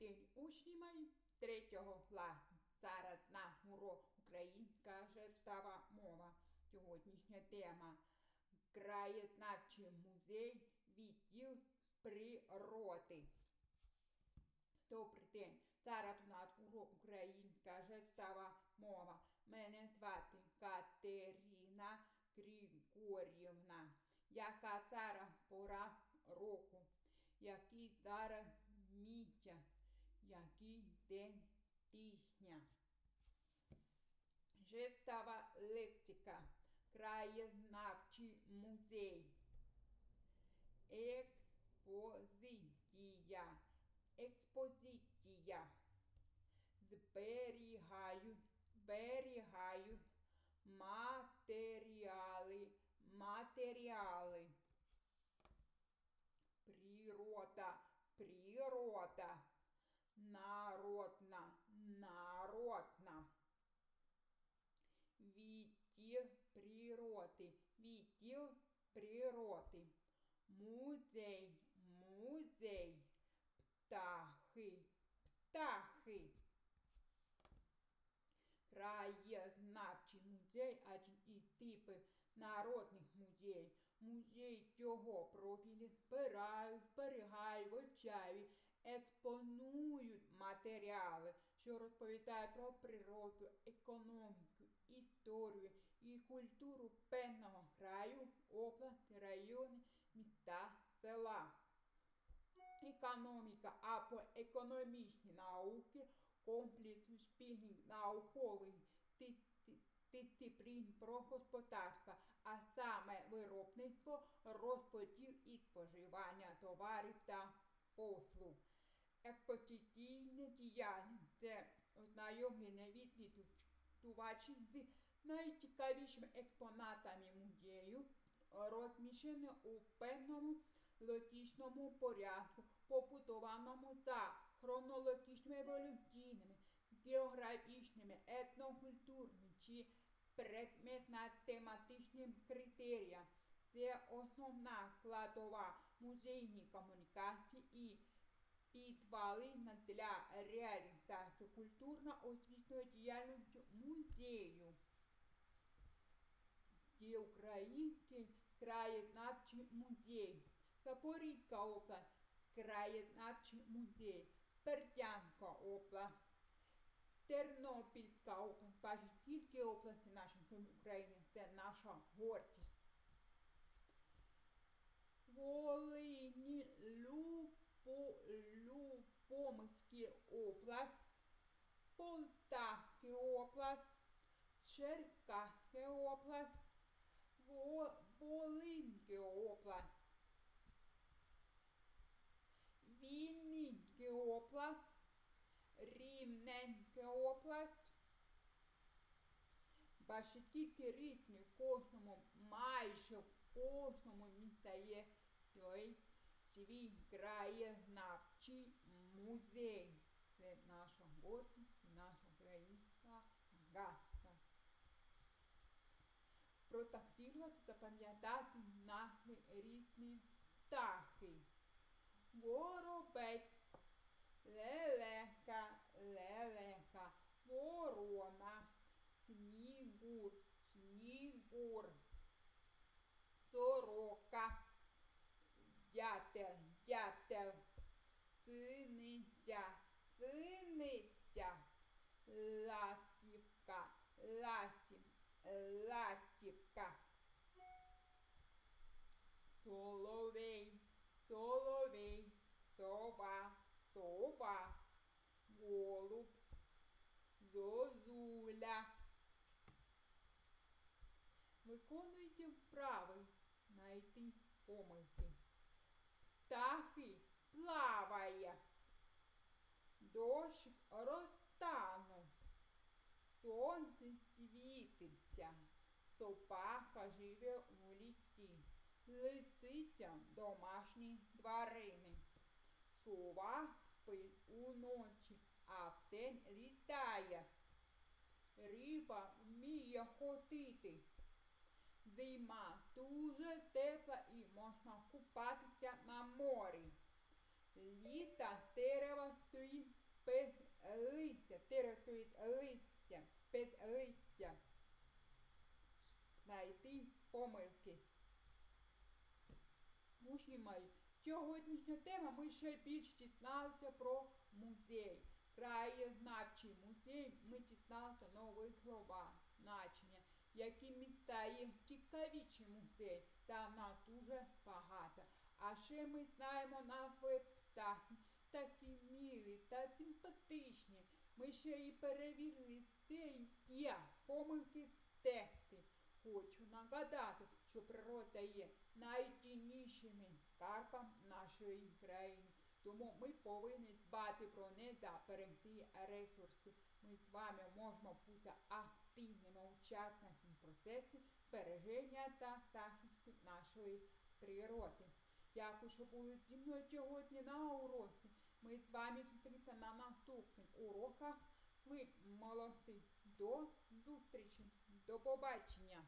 день, учні третього класу. Зараз на урок українська жестова мова. Сьогоднішня тема Краєзнавчий музей відділ природи. Добрий день. Зараз у нас урок українська жестова мова. Мене звати Катерина Григорівна. Яка зараз пора року? Який зараз тижня? Жестова лексика. Краєзнавчий музей. Експозиція. Експозиція. Зберігають, зберігають матеріали, матеріали. Природа, природа. Народна, народна. Відділ природи, відділ природи. Музей, музей. Птахи, птахи. Краєзнавчий музей один із типів народних музеїв. Музей цього профілю збирають, зберігають, вивчають, експонують матеріали, що розповідають про природу, економіку, історію і культуру певного краю, області, району, міста, села. Економіка або економічні науки комплексу спільних наукових ди- ди- дисциплін про господарство, а саме виробництво, розподіл і споживання товарів та послуг. Експозиційне діяльність це ознайомлення відвідувачів з найцікавішими експонатами музею, розміщені у певному логічному порядку, побудованому за хронологічними еволюційними, географічними, етнокультурними чи предметно-тематичними критеріями. Це основна складова музейній комунікації і підвалина для реалізації культурно-освітньої діяльності музею. Є Український краєзнавчий музей, Запорізька область, краєзнавчий музей, Бердянська область, Тернопільська область, бачите, скільки областей нашої України, це наша гордість. Волині, Любо, Любомська область, Полтавська область, Черкаська область, Во- Волинська область, Вінницька область, Рівненська область. Бачите, тільки різні в кожному, майже в кожному місті є свій краєзнавчий музей. Це наша гордість, наша українська гадка. Протактувати, запам'ятати наші різні птахи. Воробець, лелека, лелека, ворона, снігур, снігур, сорока, дятел, дятел, синиця, синиця, ластівка, ластів, ластівка. Соловей, соловей, сова, сова, голуб, зозуля. Виконуйте вправи, знайти помилки. Птахи плаває, дощ розтанув, сонце світиться, собака живе у лісі, лисиця домашні тварини. Сова спить уночі, а вдень літає. Риба вміє ходити. Зима дуже тепла і можна купатися на морі. Літа дерево стоїть листя, ти рятують листя, спецлистя. Знайти помилки. Учні мої, сьогоднішня тема ми ще більш дізналися про музей. Краєзнавчий музей ми дізналися нові слова, значення, які міста є цікавіші музей, та нас дуже багато. А ще ми знаємо назви птахів, такі милі та симпатичні. Ми ще і перевірили те є помилки в тексті. Хочу нагадати, що природа є найціннішим скарбом нашої країни. Тому ми повинні дбати про неї та берегти ресурси. Ми з вами можемо бути активними учасниками процесу збереження та захисту нашої природи. Дякую, що були зі мною сьогодні на уроці. Ми з вами зустрінемося на наступних уроках. Ви молодці. До зустрічі. До побачення.